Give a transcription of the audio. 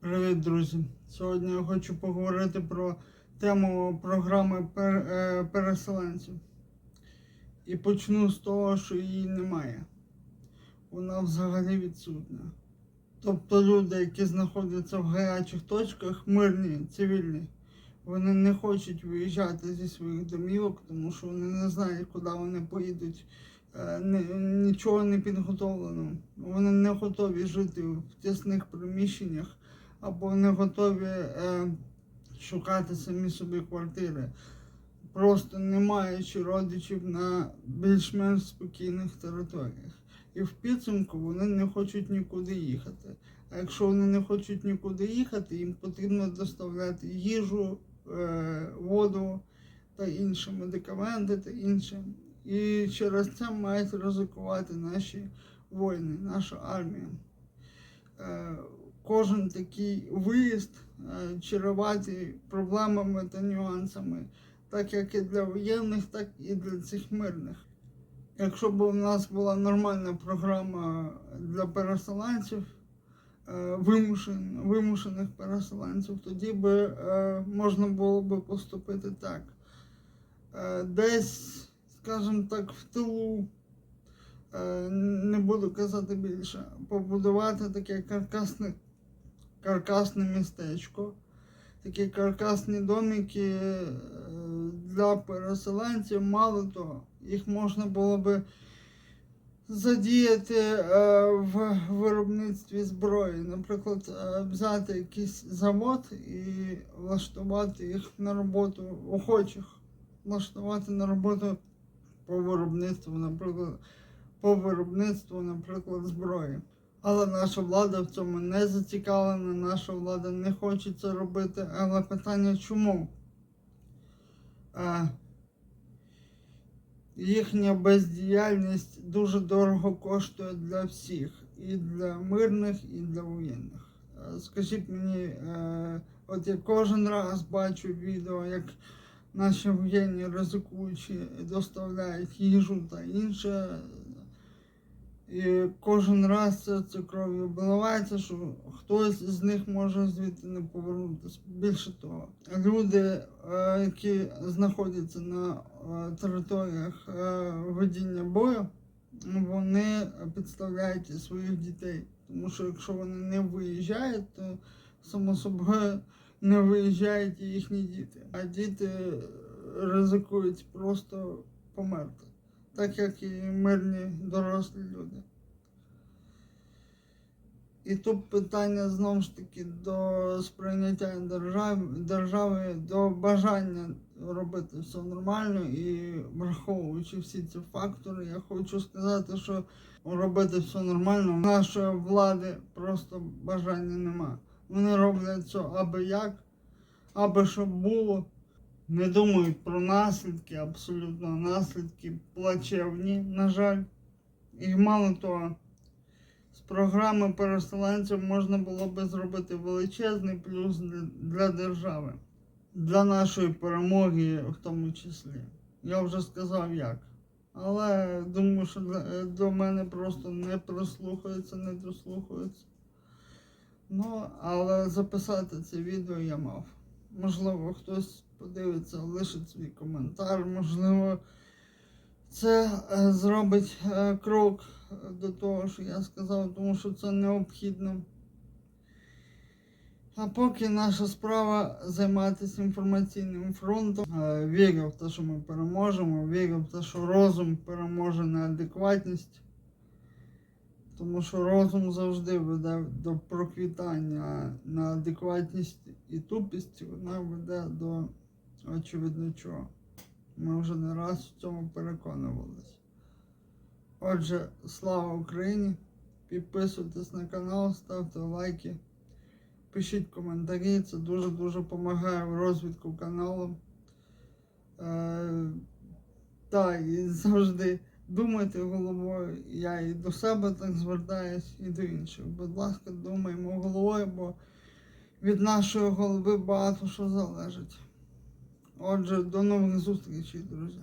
Привіт, друзі! Сьогодні я хочу поговорити про тему програми е, переселенців. І почну з того, що її немає. Вона взагалі відсутня. Тобто люди, які знаходяться в гарячих точках, мирні, цивільні, вони не хочуть виїжджати зі своїх домівок, тому що вони не знають, куди вони поїдуть. Е, Нічого не підготовлено. Вони не готові жити в тісних приміщеннях або не готові е, шукати самі собі квартири, просто не маючи родичів на більш-менш спокійних територіях. І в підсумку вони не хочуть нікуди їхати. А якщо вони не хочуть нікуди їхати, їм потрібно доставляти їжу, е, воду та інші медикаменти та інше. І через це мають ризикувати наші воїни, наша армія. Е, кожен такий виїзд е, чарувати проблемами та нюансами, так як і для воєнних, так і для цих мирних. Якщо б у нас була нормальна програма для переселенців, е, вимушен, вимушених переселенців, тоді би е, можна було би поступити так. Десь, скажімо так, в тилу не буду казати більше, побудувати таке каркасне, каркасне містечко, такі каркасні домики е, для переселенців. Мало того, їх можна було би задіяти е, в виробництві зброї. Наприклад, е, взяти якийсь завод і влаштувати їх на роботу охочих, влаштувати на роботу по виробництву, наприклад, по виробництву, наприклад, зброї. Але наша влада в цьому не зацікавлена, наша влада не хоче це робити. Але питання чому? Е, їхня бездіяльність дуже дорого коштує для всіх, і для мирних, і для воєнних. Е, Скажіть мені, е, от я кожен раз бачу відео, як наші воєнні ризикуючі доставляють їжу та інше. І кожен раз це, це кров'ю обливається, що хтось з них може звідти не повернутися. Більше того, люди, е, які знаходяться на е, територіях е, ведення бою, вони підставляють своїх дітей. Тому що якщо вони не виїжджають, то само собою не виїжджають і їхні діти. А діти ризикують просто померти так як і мирні дорослі люди. І тут питання знову ж таки до сприйняття держави, держави до бажання робити все нормально і враховуючи всі ці фактори, я хочу сказати, що робити все нормально, у нашої влади просто бажання нема. Вони роблять це аби як, аби щоб було не думають про наслідки, абсолютно наслідки плачевні, на жаль. І мало того, з програми переселенців можна було би зробити величезний плюс для, держави, для нашої перемоги в тому числі. Я вже сказав як. Але думаю, що до мене просто не прислухаються, не дослухаються. Ну, але записати це відео я мав. Можливо, хтось подивиться, лишить свій коментар, можливо, це е, зробить е, крок до того, що я сказав, тому що це необхідно. А поки наша справа займатися інформаційним фронтом. Е, Вірю в те, що ми переможемо, вірю в те, що розум переможе неадекватність. Тому що розум завжди веде до проквітання, а неадекватність і тупість вона веде до очевидно чого. Ми вже не раз в цьому переконувалися. Отже, слава Україні! Підписуйтесь на канал, ставте лайки, пишіть коментарі, це дуже-дуже допомагає в розвитку каналу. Е, так, і завжди думайте головою. Я і до себе так звертаюсь, і до інших. Будь ласка, думаємо головою, бо від нашої голови багато що залежить. Отже, до нових зустрічей, друзі.